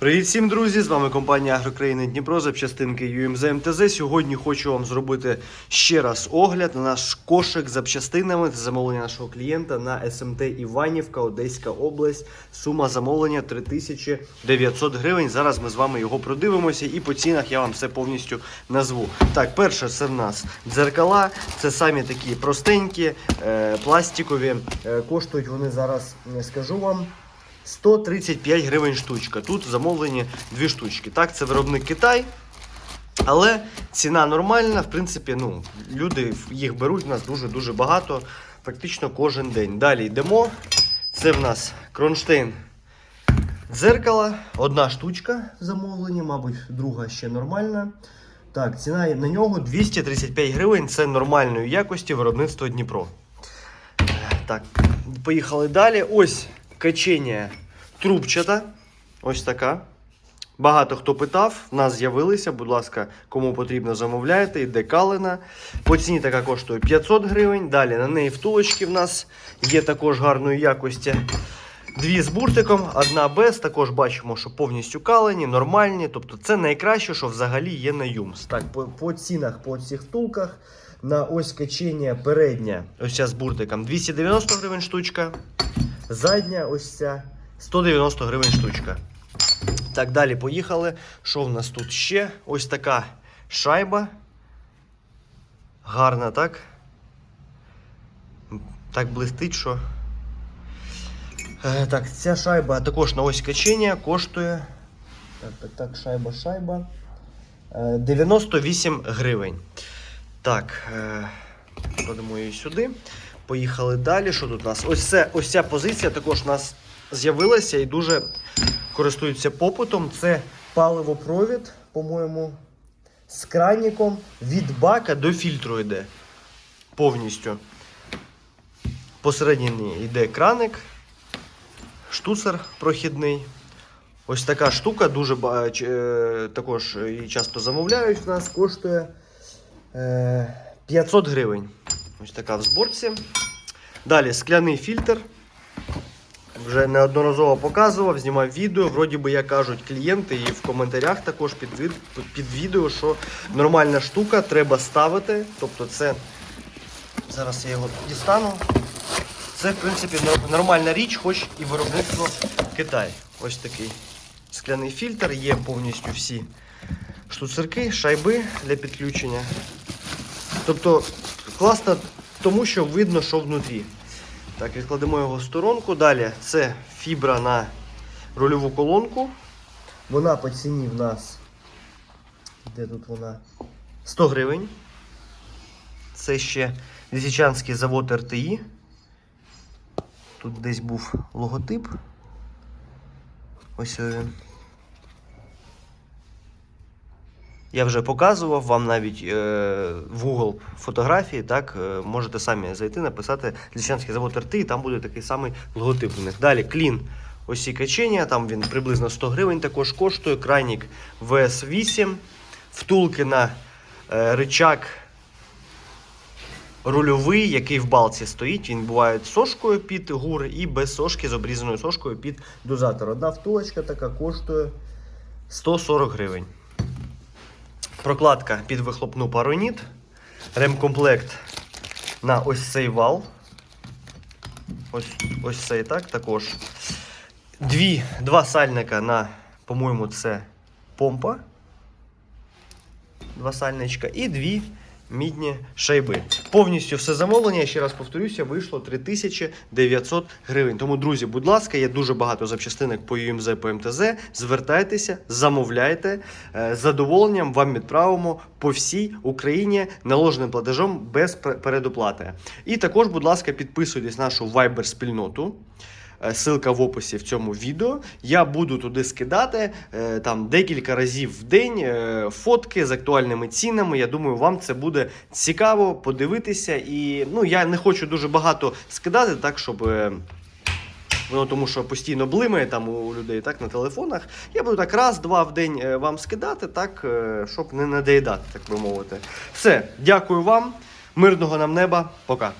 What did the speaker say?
Привіт всім, друзі! З вами компанія Агрокраїни Дніпро, запчастинки UMZ МТЗ. Сьогодні хочу вам зробити ще раз огляд на наш кошик з запчастинами. Замовлення нашого клієнта на СМТ Іванівка, Одеська область. Сума замовлення 3900 гривень. Зараз ми з вами його продивимося і по цінах я вам все повністю назву. Так, перше це в нас дзеркала. Це самі такі простенькі, е, пластикові. Е, коштують вони зараз, не скажу вам. 135 гривень штучка. Тут замовлені дві штучки. Так, це виробник Китай. Але ціна нормальна, в принципі, ну, люди їх беруть у нас дуже-дуже багато, практично кожен день. Далі йдемо. Це в нас кронштейн дзеркала. Одна штучка замовлення, мабуть, друга ще нормальна. Так, ціна на нього 235 гривень. Це нормальної якості виробництво Дніпро. Так, поїхали далі. Ось качення трубчата. Ось така. Багато хто питав, в нас з'явилися. Будь ласка, кому потрібно, замовляйте. Іде калина. По ціні така коштує 500 гривень. Далі на неї втулочки в нас є також гарної якості. Дві з буртиком, одна без. Також бачимо, що повністю калені, нормальні. Тобто це найкраще, що взагалі є на Юмс. Так, по, по цінах, по цих втулках. На ось качення передня, ось ця з буртиком 290 гривень штучка. Задня ось ця 190 гривень штучка. Так, далі поїхали. Що в нас тут ще? Ось така шайба. Гарна, так? Так блистить, що. Е, Так, ця шайба також на ось качення коштує. Так, так, так, шайба, шайба. Е, 98 гривень. Так, е, кладемо її сюди. Поїхали далі. Що тут у нас? Ось, це, ось ця позиція також у нас з'явилася і дуже користується попитом. Це паливопровід, по-моєму, з краніком від бака до фільтру йде. Повністю. Посередині йде краник, штуцер прохідний. Ось така штука, дуже е, також її часто замовляють в нас, коштує е, 500 гривень. Ось така в зборці. Далі скляний фільтр. Вже неодноразово показував, знімав відео. Вроді би, як кажуть клієнти, і в коментарях також під, від- під відео, що нормальна штука треба ставити. Тобто, це зараз я його дістану. Це, в принципі, нормальна річ, хоч і виробництво Китай. Ось такий скляний фільтр, є повністю всі штуцерки, шайби для підключення. Тобто класно, тому що видно, що внутрі. Так, відкладемо його в сторонку. Далі це фібра на рульову колонку. Вона по ціні в нас. Де тут вона? 100 гривень. Це ще Лісичанський завод РТІ. Тут десь був логотип. Ось він. Я вже показував вам навіть е, в Google фотографії, так, е, можете самі зайти, написати Лісянський завод РТ, і там буде такий самий логотип у них. Далі клін. Ось ці качення, там він приблизно 100 гривень також коштує. Крайнік VS8, втулки на е, ричаг рульовий, який в балці стоїть. Він буває сошкою під гур і без сошки з обрізаною сошкою під дозатор. Одна втулочка така коштує 140 гривень. Прокладка під вихлопну пароніт. Ремкомплект на ось цей вал. Ось, ось цей так також. Дві, два сальника на, по-моєму, це помпа. Два сальничка. І дві мідні шайби. Повністю все замовлення, я ще раз повторюся, вийшло 3900 гривень. Тому, друзі, будь ласка, є дуже багато запчастинок по ЮМЗ, по МТЗ. Звертайтеся, замовляйте. Е, З задоволенням вам відправимо по всій Україні наложеним платежом без пер- передоплати. І також, будь ласка, підписуйтесь на нашу Viber спільноту. Е, Силка в описі в цьому відео. Я буду туди скидати е, там декілька разів в день е, фотки з актуальними цінами. Я думаю, вам це буде цікаво подивитися. І ну, я не хочу дуже багато скидати, так щоб. Воно тому, що постійно блимає там у людей так на телефонах. Я буду так раз-два в день вам скидати, так, щоб не надоїдати, так би мовити. Все, дякую вам, мирного нам неба, пока.